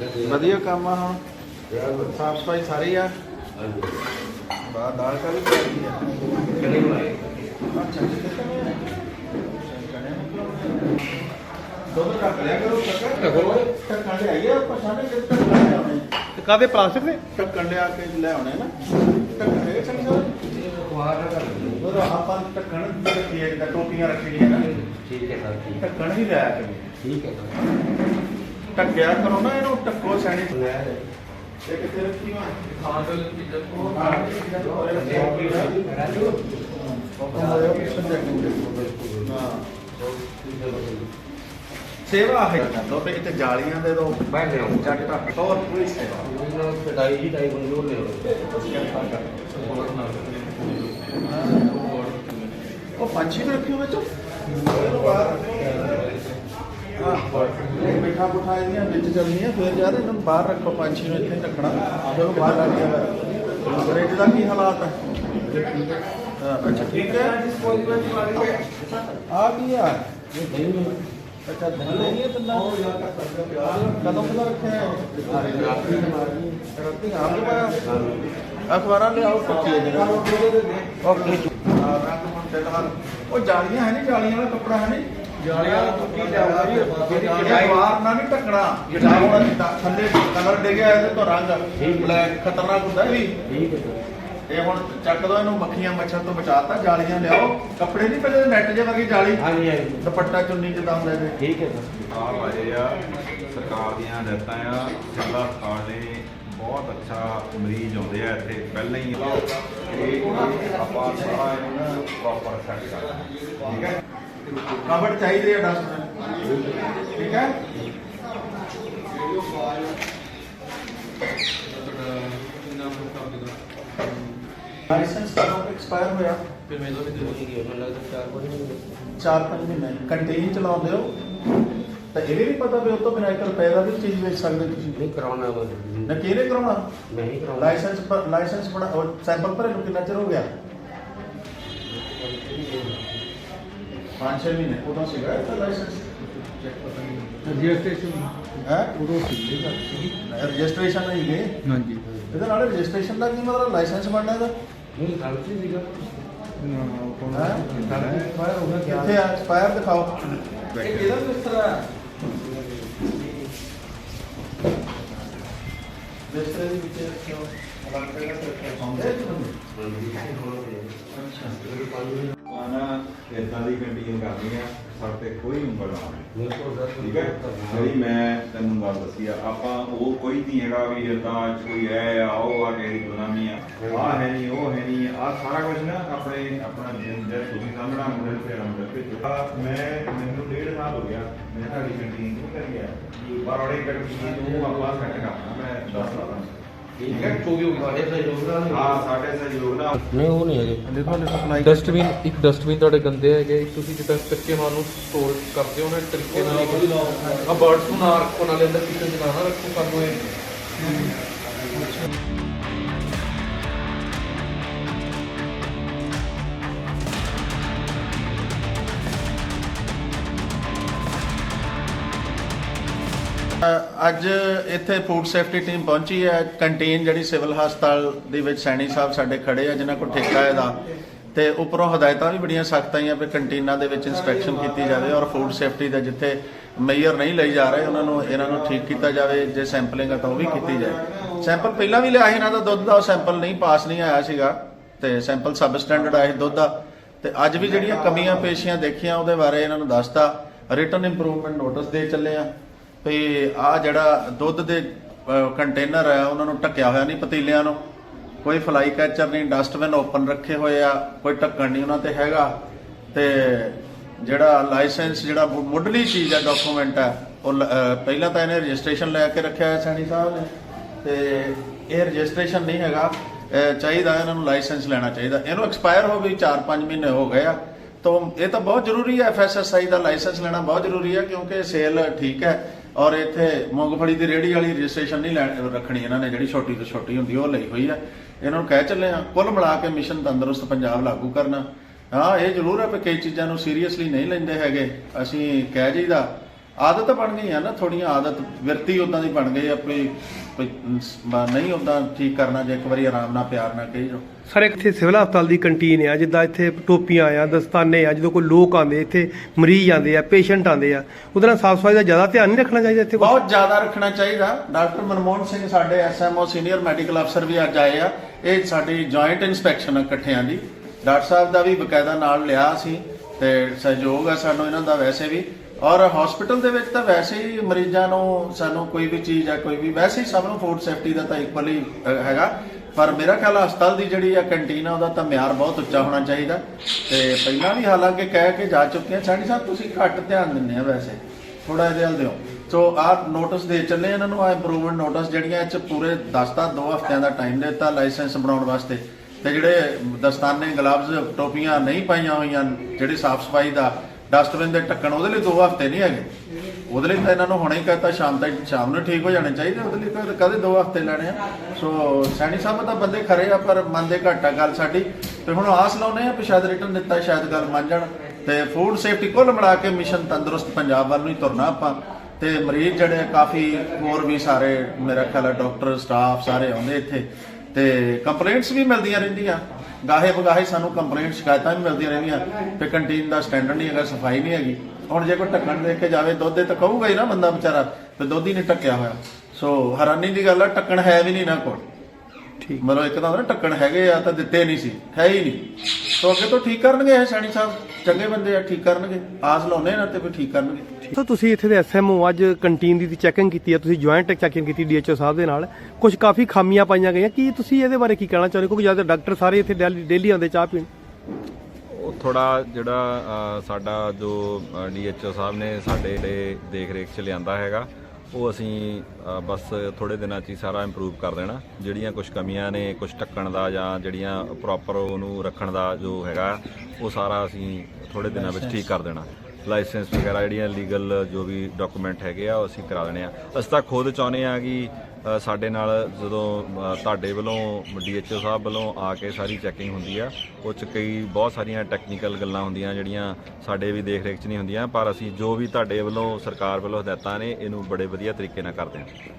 ਵਧੀਆ ਕੰਮ ਆ ਹੁਣ। ਸਾਫ਼ ਸਫ਼ਾਈ ਸਾਰੀ ਆ। ਬਾਹਰ ਦਾਲ ਕਾ ਵੀ ਪਈ ਆ ਅੱਛਾ ਦੋ ਰੱਖ ਲਿਆ ਕਰੋ ਟੱਕਰ ਟੱਕਰ ਲੈ ਆਈਏ ਆਪਾਂ ਸਾਡੇ ਕਿੱਥੇ ਟੱਕਰ ਲੈ ਆਉਣੇ ਕਾਦੇ ਪਲਾਸਟਿਕ ਦੇ? ਟੱਕਰ ਲਿਆ ਕੇ ਲੈ ਆਉਣੇ ਨਾ। ਟੱਕਰ ਹੈ ਚੰਗੀ ਸਰ? ਉਹ ਆਪਾਂ ਟੱਕਣ ਦੀ ਰੱਖੀ ਹੈ ਟੋਪੀਆਂ ਰੱਖੀਆਂ ਨਾ ਠੀਕ ਹੈ ਸਰ ਠੀਕ ਟੱਕਣ ਵੀ ਲਿਆ ਕਰੀ ਠੀਕ ਹੈ ਸਰ। ਟੱਕਿਆ ਕਰੋ ਨਾ ਇਹਨੂੰ ਟੱਕੋ ਸੈਣੀ ਲੈ ਇਹ ਕਿੱਥੇ ਰੱਖੀ ਵਾ ਖਾਣ ਦੇ ਸੇਵਾ ਹੈ ਦੋ ਤੇ ਇੱਥੇ ਜਾਲੀਆਂ ਦੇ ਦੋ। ਬੈਠ ਜਾਓ ਜੱਟ ਟੱਕ ਹੋਰ ਪੂਰੀ ਸੇਵਾ। ਇਹਨਾਂ ਕਢਾਈ ਦੀ ਟਾਈ ਨਹੀਂ ਹੋਣੀ ਉਹ ਪੰਛੀ ਰੱਖਿਓ ਵਿੱਚ ਹਾਂ ਮਿੱਠਾ ਪੁੱਠਾ ਇਹਦੀਆਂ ਵਿੱਚ ਚੱਲਣੀਆਂ ਫਿਰ ਯਾਰ ਇਹਨਾਂ ਨੂੰ ਬਾਹਰ ਰੱਖੋ ਪੰਛੀ ਨੂੰ ਇੱਥੇ ਹੀ ਰੱਖਣਾ। ਜਦੋਂ ਬਾਹਰ ਲੱਗ ਗਿਆ ਫਰਿੱਜ ਦਾ ਕੀ ਹਾਲਾਤ ਹੈ ਅੱਛਾ ਠੀਕ ਹੈ। ਆ ਕੀ ਆ? ਅੱਛਾ ਨਹੀਂ ਇਹ ਤਾਂ ਕਦੋਂ ਕਦੋਂ ਰੱਖਿਆ ਹੈ ਰਾਤੀ ਆਪ ਹੀ ਪਾਇਆ। ਅਖਬਾਰਾਂ ਲਿਆਓ ਪੱਕੀ ਓਕੇ ਉਹ ਜਾਲੀਆਂ ਹੈ ਨਹੀਂ ਜਾਲੀਆਂ ਵਾਲਾ ਕੱਪੜਾ ਹੈ ਨਹੀਂ? ਜਾਲੀਆਂ ਵਾਲਾ ਪੱਕੀ ਲਿਆਉਣਾ ਜੀ ਜਿਹੜੀ ਅਖਬਾਰ ਨਾਲ ਨਹੀਂ ਟੱਕਣਾ ਜਿਹੜਾ ਹੁਣ ਥੱਲੇ ਕਲਰ ਡਿੱਗਿਆ ਇਹਦੇ ਤੋਂ ਰੰਗ। ਬਲੈਕ ਖਤਰਨਾਕ ਹੁੰਦਾ ਇਹ ਵੀ। ਠੀਕ ਹੈ ਸਰ ਇਹ ਹੁਣ ਚੱਕ ਦੋ ਇਹਨੂੰ ਮੱਖੀਆਂ ਮੱਛਰ ਤੋਂ ਬਚਾਤਾ ਜਾਲੀਆਂ ਲਿਆਓ। ਕੱਪੜੇ ਨਹੀਂ ਪਹਿਲੇ ਨੈਟ ਜੇ ਵਰਗੀ ਜਾਲੀ। ਹਾਂਜੀ ਹਾਂਜੀ। ਦੁਪੱਟਾ ਚੁੰਨੀ ਜਿੱਦਾਂ ਹੁੰਦਾ ਇਹਦੇ। ਠੀਕ ਹੈ ਸਰ ਆ ਵਾਜੇ ਆ। ਸਰਕਾਰ ਦੀਆਂ ਹਦਾਇਤਾਂ ਆ। ਸਿਵਲ ਹਸਪਤਾਲ ਨੇ ਬਹੁਤ ਅੱਛਾ ਮਰੀਜ਼ ਆਉਂਦੇ ਆ ਇੱਥੇ। ਪਹਿਲਾਂ ਹੀ ਇਹ ਇਹ ਆਪਾਂ ਸਾਰਾ ਇਹਨੂੰ ਪ੍ਰੋਪਰ ਸੈੱਟ ਕਰ ਠੀਕ ਹੈ। ਕਬੜ ਚਾਹੀਦੇ ਆ ਡਸਟਬਿਨ ਠੀਕ ਹੈ? ਲਾਇਸੈਂਸ ਕਦੋਂ ਐਕਸਪਾਇਰ ਹੋਇਆ। ਫਿਰ ਮੈਨੂੰ ਵੀ ਹੋ ਗਈ ਮੈਨੂੰ ਲੱਗਦਾ ਚਾਰ ਪੰਜ ਮਹੀਨੇ। 4-5 ਮਹੀਨੇ ਕੰਟੀਨ ਚਲਾਉਂਦੇ ਹੋ। ਤਾਂ ਇਹ ਵੀ ਪਤਾ ਵੀ ਉਹ ਤੋਂ ਬਿਨਾਂ 1 ਰੁਪਏ ਦਾ ਵੀ ਚੀਜ਼ ਵੇਚ ਸਕਦੇ ਤੁਸੀਂ। ਨਹੀਂ ਕਰਾਉਣਾ ਨਾ ਕਿਹਨੇ ਕਰਾਉਣਾ? ਨਹੀਂ ਕਰਾਉਣਾ। ਲਾਇਸੈਂਸ ਲਾਇਸੈਂਸ ਬਣਾ ਸੈਂਪਲ ਭਰੇ ਨੂੰ ਕਿੰਨਾ ਚਿਰ ਹੋ ਗਿਆ? 5-6 ਮਹੀਨੇ ਉਦੋਂ ਸੀਗਾ ਇਹ ਤਾਂ ਲਾਇਸੈਂਸ ਰਜਿਸਟ੍ਰੇਸ਼ਨ ਹੈ ਉਦੋਂ ਸੀ ਰਜਿਸਟ੍ਰੇਸ਼ਨ ਨਹੀਂ ਗਏ ਹਾਂਜੀ ਇਹਦੇ ਨਾਲ ਰਜਿਸਟ੍ਰੇਸ਼ਨ ਦਾ ਕੀ ਮਤਲਬ ਲਾਇਸੈਂਸ ਬਣਨਾ ਇਹਦਾ ਨਹੀਂ ਗਲਤੀ ਸੀਗਾ ਨਾ ਕੌਣ ਹੈ ਐਕਸਪਾਇਰ ਹੋ ਗਿਆ ਕਿੱਥੇ ਆ ਐਕਸਪਾਇਰ ਦਿਖਾਓ ਇਹ ਕਿਹਦਾ ਕਿਸ ਤਰ੍ਹਾਂ ਰਜਿਸਟਰ ਦੇ ਵਿੱਚ ਰੱਖਿਓ ਅਲੱਗ ਸੇ ਰੱਖਿਆ ਹੁੰਦੇ ਆਣਾ ਇਦਾਂ ਦੀ ਕੰਟੀਨ ਕਰਨੀ ਆ ਸਾਡੇ ਤੇ ਕੋਈ ਉਂਗਲ ਨਾ ਆਵੇ। ਸਰ ਠੀਕ ਹੈ? ਜਿਹੜੀ ਮੈਂ ਤੈਨੂੰ ਗੱਲ ਦੱਸੀ ਆ ਆਪਾਂ ਉਹ ਕੋਈ ਨਹੀਂ ਹੈਗਾ ਵੀ ਇਦਾਂ ਚ ਕੋਈ ਹੈ ਆ ਉਹ ਆ ਕਿਸੇ ਦੀ ਆ ਆ ਹੈ ਨਹੀਂ ਉਹ ਹੈ ਨਹੀਂ ਆ ਸਾਰਾ ਕੁਝ ਨਾ ਆਪਣੇ ਆਪਣਾ ਜਿੰਨ ਜੇ ਤੁਸੀਂ ਸਾਹਮਣਾ ਮੁੰਡੇ ਨੂੰ ਫੇਰ ਆਉਂਦੇ ਭੇਜੋ ਆ ਮੈਂ ਮੈਨੂੰ ਡੇਢ ਸਾਲ ਹੋ ਗਿਆ ਮੈਂ ਤੁਹਾਡੀ ਕੰਟੀਨ ਤੋਂ ਕਰੀ ਆ। ਬਰੋੜੇ ਕੰਟੀਨ ਨੂੰ ਆਪਾਂ ਸੈੱਟ ਕਰਨਾ ਮੈਂ ਦੱਸ ਰਹਾ ਠੀਕ ਹੈ ਚੋਗੀ ਹੋ ਗਈ ਸਾਡੇ ਸਹਿਯੋਗ ਨਾਲ ਹਾਂ ਸਾਡੇ ਸਹਿਯੋਗ ਨਾਲ। ਨਹੀਂ ਉਹ ਨਹੀਂ ਹੈਗੇ। ਦੇਖੋ ਸਪਲਾਈ ਡਸਟਬਿਨ ਇੱਕ ਡਸਟਬਿਨ ਤੁਹਾਡੇ ਗੰਦੇ ਹੈਗੇ ਇੱਕ ਤੁਸੀਂ ਜਿੱਦਾਂ ਕੱਚੇ ਮਾਲ ਨੂੰ ਸਟੋਰ ਕਰਦੇ ਹੋ ਨਾ ਤਰੀਕੇ ਨਾਲ ਆ ਬਰਡਸ ਨੂੰ ਨਾ ਰੱਖੋ ਨਾਲੇ ਅੰਦਰ ਕਿਚਨ ਚ ਨਾ ਰੱਖੋ ਸਾਨੂੰ ਇਹ। ਅੱਜ ਇੱਥੇ ਫੂਡ ਸੇਫਟੀ ਟੀਮ ਪਹੁੰਚੀ ਹੈ। ਕੰਟੀਨ ਜਿਹੜੀ ਸਿਵਲ ਹਸਪਤਾਲ ਦੇ ਵਿੱਚ ਸੈਣੀ ਸਾਹਿਬ ਸਾਡੇ ਖੜੇ ਆ, ਜਿਨ੍ਹਾਂ ਕੋਲ ਠੇਕਾ ਇਹਦਾ। ਤੇ ਉੱਪਰੋਂ ਹਦਾਇਤਾਂ ਵੀ ਬੜੀਆਂ ਸਖਤ ਆਈਆਂ ਵੀ ਕੰਟੀਨਾਂ ਦੇ ਵਿੱਚ ਇਨਸਪੈਕਸ਼ਨ ਕੀਤੀ ਜਾਵੇ ਔਰ ਫੂਡ ਸੇਫਟੀ ਦਾ ਜਿੱਥੇ ਮੇਜਰ ਨਹੀਂ ਲਈ ਜਾ ਰਹੇ, ਉਹਨਾਂ ਨੂੰ, ਇਹਨਾਂ ਨੂੰ ਠੀਕ ਕੀਤਾ ਜਾਵੇ, ਜੇ ਸੈਂਪਲਿੰਗ ਆ ਤਾਂ ਉਹ ਵੀ ਕੀਤੀ ਜਾਏ। ਸੈਂਪਲ ਪਹਿਲਾਂ ਵੀ ਲਿਆ ਸੀ ਇਹਨਾਂ ਦਾ, ਦੁੱਧ ਦਾ ਉਹ ਸੈਂਪਲ ਨਹੀਂ ਪਾਸ ਨਹੀਂ ਆਇਆ ਸੀਗਾ। ਤੇ ਸੈਂਪਲ ਸਬ ਸਟੈਂਡਰਡ ਆਇਆ ਦੁੱਧ ਦਾ। ਤੇ ਅੱਜ ਵੀ ਜਿਹੜੀਆਂ ਕਮੀਆਂ ਪੇਸ਼ੀਆਂ ਦੇਖੀਆਂ, ਉਹਦੇ ਬਾਰੇ ਇਹਨਾਂ ਨੂੰ ਦੱਸਤਾ। ਰਿਟਨ ਇੰਪਰੂਵਮੈਂਟ ਨੋਟਿਸ ਦੇ ਚੱਲੇ ਆ। ਵੀ ਆ ਜਿਹੜਾ ਦੁੱਧ ਦੇ ਕੰਟੇਨਰ ਆ ਉਹਨਾਂ ਨੂੰ ਢੱਕਿਆ ਹੋਇਆ ਨਹੀਂ ਪਤੀਲਿਆਂ ਨੂੰ। ਕੋਈ ਫਲਾਈ ਕੈਚਰ ਨਹੀਂ ਡਸਟਬਿਨ ਓਪਨ ਰੱਖੇ ਹੋਏ ਆ, ਕੋਈ ਢੱਕਣ ਨਹੀਂ ਉਹਨਾਂ ਤੇ ਹੈਗਾ। ਤੇ ਜਿਹੜਾ ਲਾਇਸੈਂਸ ਜਿਹੜਾ ਮੁੱਢਲੀ ਚੀਜ਼ ਆ ਡਾਕੂਮੈਂਟ ਆ ਉਹ ਲ- ਪਹਿਲਾਂ ਤਾਂ ਇਹਨੇ ਰਜਿਸਟ੍ਰੇਸ਼ਨ ਲੈ ਕੇ ਰੱਖਿਆ ਹੈ ਸੈਣੀ ਸਾਹਿਬ ਨੇ। ਤੇ ਇਹ ਰਜਿਸਟ੍ਰੇਸ਼ਨ ਨਹੀਂ ਹੈਗਾ। ਚਾਹੀਦਾ ਇਹਨਾਂ ਨੂੰ ਲਾਇਸੈਂਸ ਲੈਣਾ ਚਾਹੀਦਾ। ਇਹਨੂੰ ਐਕਸਪਾਇਰ ਹੋ ਗਈ 4-5 ਮਹੀਨੇ ਹੋ ਗਏ ਆ। ਤਾਂ ਇਹ ਤਾਂ ਬਹੁਤ ਜ਼ਰੂਰੀ ਹੈ ਐਫਐਸਐਸਆਈ ਦਾ ਲਾਇਸੈਂਸ ਲੈਣਾ ਬਹੁਤ ਜ਼ਰੂਰੀ ਹੈ, ਕਿਉਂਕਿ ਸੇਲ ਠੀਕ ਹੈ। ਔਰ ਇੱਥੇ ਮੂੰਗਫਲੀ ਦੀ ਰੇੜੀ ਵਾਲੀ ਰਜਿਸਟ੍ਰੇਸ਼ਨ ਨਹੀਂ ਲੈਣ ਰੱਖਣੀ ਇਹਨਾਂ ਨੇ, ਜਿਹੜੀ ਛੋਟੀ ਤੋਂ ਛੋਟੀ ਹੁੰਦੀ ਉਹ ਲਈ ਹੋਈ ਹੈ ਇਹਨਾਂ ਨੂੰ ਕਹਿ ਚੱਲੇ ਆ, ਕੁੱਲ ਮਿਲਾ ਕੇ ਮਿਸ਼ਨ ਤੰਦਰੁਸਤ ਪੰਜਾਬ ਲਾਗੂ ਕਰਨਾ। ਹਾਂ, ਇਹ ਜ਼ਰੂਰ ਹੈ ਕਿ ਕਈ ਚੀਜ਼ਾਂ ਨੂੰ ਸੀਰੀਅਸਲੀ ਨਹੀਂ ਲੈਂਦੇ ਹੈਗੇ। ਅਸੀਂ ਕਹਿ ਜੀਦਾ ਆਦਤ ਬਣ ਗਈ ਆ ਨਾ ਥੋੜੀਆਂ ਆਦਤ ਵਿਰਤੀ ਉਦਾਂ ਦੀ ਬਣ ਗਈ ਆ ਕੋਈ ਕੋਈ ਮ- ਨਹੀਂ ਉਦਾਂ ਠੀਕ ਕਰਨਾ ਜੇ ਇੱਕ ਵਾਰੀ ਆਰਾਮ ਨਾਲ ਪਿਆਰ ਨਾਲ ਕਹੀ ਜੋ ਸਰ ਇੱਥੇ ਸਿਵਲ ਹਸਪਤਾਲ ਦੀ ਕੰਟੀਨ ਆ ਜਿੱਦਾਂ ਇੱਥੇ ਟੋਪੀਆਂ ਆ ਦਸਤਾਨੇ ਆ ਜਦੋਂ ਕੋਈ ਲੋਕ ਆਉਂਦੇ ਇੱਥੇ ਮਰੀਜ਼ ਆਉਂਦੇ ਆ ਪੇਸ਼ੈਂਟ ਆਉਂਦੇ ਆ ਉਹਦੇ ਨਾਲ ਸਾਫ਼ ਸਫ਼ਾਈ ਦਾ ਜ਼ਿਆਦਾ ਧਿਆਨ ਨਹੀਂ ਰੱਖਣਾ ਚਾਹੀਦਾ ਇੱਥੇ? ਬਹੁਤ ਜ਼ਿਆਦਾ ਰੱਖਣਾ ਚਾਹੀਦਾ। ਡਾਕਟਰ ਮਨਮੋਹਨ ਸਿੰਘ ਸਾਡੇ ਐਸਐਮਓ ਸੀਨੀਅਰ ਮੈਡੀਕਲ ਅਫਸਰ ਵੀ ਅੱਜ ਆਏ ਆ। ਇਹ ਸਾਡੀ ਜੁਆਇੰਟ ਇਨਸਪੈਕਸ਼ਨ ਆ ਇਕੱਠਿਆਂ ਦੀ। ਡਾਕਟਰ ਸਾਹਿਬ ਦਾ ਵੀ ਬਕਾਇਦਾ ਨਾਲ ਲਿਆ ਸੀ ਤੇ ਸਹਿਯੋਗ ਆ ਸਾਨੂੰ ਇਹਨਾਂ ਦਾ ਵੈਸੇ ਵੀ। ਔਰ ਹਸਪੀਟਲ ਦੇ ਵਿੱਚ ਤਾਂ ਵੈਸੇ ਹੀ ਮਰੀਜ਼ਾਂ ਨੂੰ ਸਾਨੂੰ ਕੋਈ ਵੀ ਚੀਜ਼ ਆ ਕੋਈ ਵੀ, ਵੈਸੇ ਹੀ ਸਭ ਨੂੰ ਫੂਡ ਸੇਫਟੀ ਦਾ ਤਾਂ ਇਕੁਅਲ ਹੀ ਹੈਗਾ। ਪਰ ਮੇਰਾ ਖਿਆਲ ਆ ਹਸਪਤਾਲ ਦੀ ਜਿਹੜੀ ਆ ਕੰਟੀਨ ਆ, ਉਹਦਾ ਤਾਂ ਮਿਆਰ ਬਹੁਤ ਉੱਚਾ ਹੋਣਾ ਚਾਹੀਦਾ। ਤੇ ਪਹਿਲਾਂ ਵੀ ਹਾਲਾਂਕਿ ਕਹਿ ਕੇ ਜਾ ਚੁੱਕੇ ਆ, ਸਾਡੀ ਸਾਹਿਬ ਤੁਸੀਂ ਘੱਟ ਧਿਆਨ ਦਿੰਦੇ ਆ ਵੈਸੇ। ਥੋੜਾ ਇਹਦੇ ਵੱਲ ਦਿਓ। ਸੋ ਆਹ ਨੋਟਿਸ ਦੇ ਚੱਲੇ ਇਹਨਾਂ ਨੂੰ, ਆ ਇੰਪਰੂਵਮੈਂਟ ਨੋਟਿਸ ਜਿਹੜੀਆਂ ਇਹ ਚ ਪੂਰੇ 10 ਤਾਂ 2 ਹਫ਼ਤਿਆਂ ਦਾ ਟਾਈਮ ਦਿੱਤਾ ਲਾਇਸੈਂਸ ਬਣਾਉਣ ਵਾਸਤੇ। ਤੇ ਜਿਹੜੇ ਦਸਤਾਨੇ ਗਲਵਜ਼ ਟੋਪੀਆਂ ਨਹੀਂ ਪਾਈਆਂ ਹੋਈਆਂ, ਜਿਹੜੀ ਸਾਫ਼ ਸਫ਼ਾਈ ਦਾ ਡਸਟਬਿਨ ਦੇ ਢੱਕਣ, ਉਹਦੇ ਲਈ 2 ਹਫ਼ਤੇ ਨਹੀਂ ਹੈਗੇ। ਉਹਦੇ ਲਈ ਤਾਂ ਇਹਨਾਂ ਨੂੰ ਹੁਣੇ ਹੀ ਕਹਤਾ, ਸ਼ਾਮ ਤੱਕ, ਸ਼ਾਮ ਨੂੰ ਠੀਕ ਹੋ ਜਾਣੇ ਚਾਹੀਦੇ, ਉਹਦੇ ਲਈ ਕਦੇ ਕਦੇ 2 ਹਫ਼ਤੇ ਲੈਣੇ ਆ। ਸੋ ਸੈਣੀ ਸਾਹਿਬ ਤਾਂ ਬੰਦੇ ਖਰੇ ਆ, ਪਰ ਮੰਨਦੇ ਘੱਟ ਆ ਗੱਲ ਸਾਡੀ। ਤੇ ਹੁਣ ਆਸ ਲਾਉਨੇ ਆ ਵੀ ਸ਼ਾਇਦ ਰਿਟਰਨ ਦਿੱਤਾ, ਸ਼ਾਇਦ ਗੱਲ ਮੰਨ ਜਾਣ। ਤੇ ਫੂਡ ਸੇਫਟੀ ਕੁੱਲ ਮਿਲਾ ਕੇ ਮਿਸ਼ਨ ਤੰਦਰੁਸਤ ਪੰਜਾਬ ਵੱਲ ਨੂੰ ਹੀ ਤੁਰਨਾ ਆਪਾਂ। ਤੇ ਮਰੀਜ਼ ਜਿਹੜੇ ਕਾਫੀ ਹੋਰ ਵੀ ਸਾਰੇ, ਮੇਰਾ ਖਿਆਲ ਡਾਕਟਰ ਸਟਾਫ ਸਾਰੇ ਆਉਂਦੇ ਇੱਥੇ। ਤੇ ਕੰਪਲੇਂਟਸ ਵੀ ਮਿਲਦੀਆਂ ਰਹਿੰਦੀਆਂ। ਗਾਹੇ ਬਗਾਹੇ ਸਾਨੂੰ ਕੰਪਲੇਂਟ ਸ਼ਿਕਾਇਤਾਂ ਵੀ ਮਿਲਦੀਆਂ ਰਹਿੰਦੀਆਂ, ਤੇ ਕੰਟੀਨ ਦਾ ਸਟੈਂਡਰਡ ਨਹੀਂ ਹੈਗਾ, ਸਫ਼ਾਈ ਨਹੀਂ ਹੈਗੀ। ਹੁਣ ਜੇ ਕੋਈ ਢੱਕਣ ਦੇ ਕੇ ਜਾਵੇ, ਦੁੱਧ ਦੇ ਤਾਂ ਕਹੂਗਾ ਹੀ ਨਾ ਬੰਦਾ ਵਿਚਾਰਾ, ਤੇ ਦੁੱਧ ਹੀ ਨਹੀਂ ਢੱਕਿਆ ਹੋਇਆ। ਸੋ ਹੈਰਾਨੀ ਦੀ ਗੱਲ ਆ, ਢੱਕਣ ਹੈ ਵੀ ਨਹੀਂ ਨਾ ਕੋਲ। ਠੀਕ। ਮਤਲਬ ਇੱਕ ਤਾਂ ਹੁੰਦਾ ਨਾ ਢੱਕਣ ਹੈਗੇ ਆ ਤਾਂ ਦਿੱਤੇ ਨਹੀਂ ਸੀ ਹੈ ਹੀ ਨਹੀਂ। ਸੋ ਅੱਗੇ ਤੋਂ ਠੀਕ ਕਰਨਗੇ ਇਹ ਸੈਣੀ ਸਾਹਿਬ? ਚੰਗੇ ਬੰਦੇ ਆ ਠੀਕ ਕਰਨਗੇ। ਆਸ ਲਾਉਨੇ ਨਾ ਤੇ ਫਿਰ ਠੀਕ ਕਰਨਗੇ। ਸੋ ਤੁਸੀਂ ਇੱਥੇ ਦੇ ਐਸਐਮਓ ਅੱਜ ਕੰਟੀਨ ਦੀ ਚੈਕਿੰਗ ਕੀਤੀ ਆ ਤੁਸੀਂ ਜੁਆਇੰਟ ਚੈਕਿੰਗ ਕੀਤੀ ਡੀਐਚਓ ਸਾਹਿਬ ਦੇ ਨਾਲ। ਕੁਝ ਕਾਫੀ ਖਾਮੀਆਂ ਪਾਈਆਂ ਗਈਆਂ। ਕੀ ਤੁਸੀਂ ਇਹਦੇ ਬਾਰੇ ਕੀ ਕਹਿਣਾ ਚਾਹੁੰਦੇ? ਹੋ? ਕਿਉਂਕਿ ਜ਼ਿਆਦਾ ਡਾਕਟਰ ਸਾਰੇ ਇੱਥੇ ਡੇਲੀ ਆਉਂਦੇ ਚਾਹ ਪੀਣ। ਉਹ ਥੋੜਾ ਜਿਹੜਾ ਸਾਡਾ ਜੋ ਡੀਐਚਓ ਸਾਹਿਬ ਨੇ ਸਾਡੇ ਦੇ ਦੇਖ ਰੇਖ ਚ ਲਿਆਂਦਾ ਹੈਗਾ ਉਹ ਅਸੀਂ ਬਸ ਥੋੜੇ ਦਿਨਾਂ ਚ ਹੀ ਸਾਰਾ ਇੰਪਰੂਵ ਕਰ ਦੇਣਾ। ਜਿਹੜੀਆਂ ਕੁਝ ਕਮੀਆਂ ਨੇ ਕੁਝ ਟੱਕਣ ਦਾ ਜਾਂ ਜਿਹੜੀਆਂ ਪ੍ਰੋਪਰ ਉਹਨੂੰ ਰੱਖਣ ਦਾ ਜੋ ਹੈਗਾ, ਉਹ ਸਾਰਾ ਅਸੀਂ ਥੋੜੇ ਦਿਨਾਂ ਵਿੱਚ ਠੀਕ ਕਰ ਦੇਣਾ। ਲਾਇਸੈਂਸ ਵਗੈਰਾ ਜਿਹੜੀਆਂ ਲੀਗਲ ਜੋ ਵੀ ਡਾਕੂਮੈਂਟ ਹੈਗੇ ਆ, ਉਹ ਅਸੀਂ ਕਰਾ ਦੇਣੇ ਆ। ਅਸੀਂ ਤਾਂ ਖੁਦ ਚਾਹੁੰਦੇ ਆ ਕਿ ਸਾਡੇ ਨਾਲ ਜਦੋਂ ਤੁਹਾਡੇ ਵੱਲੋਂ, ਡੀਐਚਓ ਸਾਹਿਬ ਵੱਲੋਂ ਆ ਕੇ ਸਾਰੀ ਚੈਕਿੰਗ ਹੁੰਦੀ ਆ, ਉਹ ਚ ਕਈ ਬਹੁਤ ਸਾਰੀਆਂ ਟੈਕਨੀਕਲ ਗੱਲਾਂ ਹੁੰਦੀਆਂ ਜਿਹੜੀਆਂ ਸਾਡੇ ਵੀ ਦੇਖ ਰੇਖ ਚ ਨਹੀਂ ਹੁੰਦੀਆਂ, ਪਰ ਅਸੀਂ ਜੋ ਵੀ ਤੁਹਾਡੇ ਵੱਲੋਂ ਸਰਕਾਰ ਵੱਲੋਂ ਹਦਾਇਤਾਂ ਨੇ, ਇਹਨੂੰ ਬੜੇ ਵਧੀਆ ਤਰੀਕੇ ਨਾਲ ਕਰਦੇ ਹਾਂ।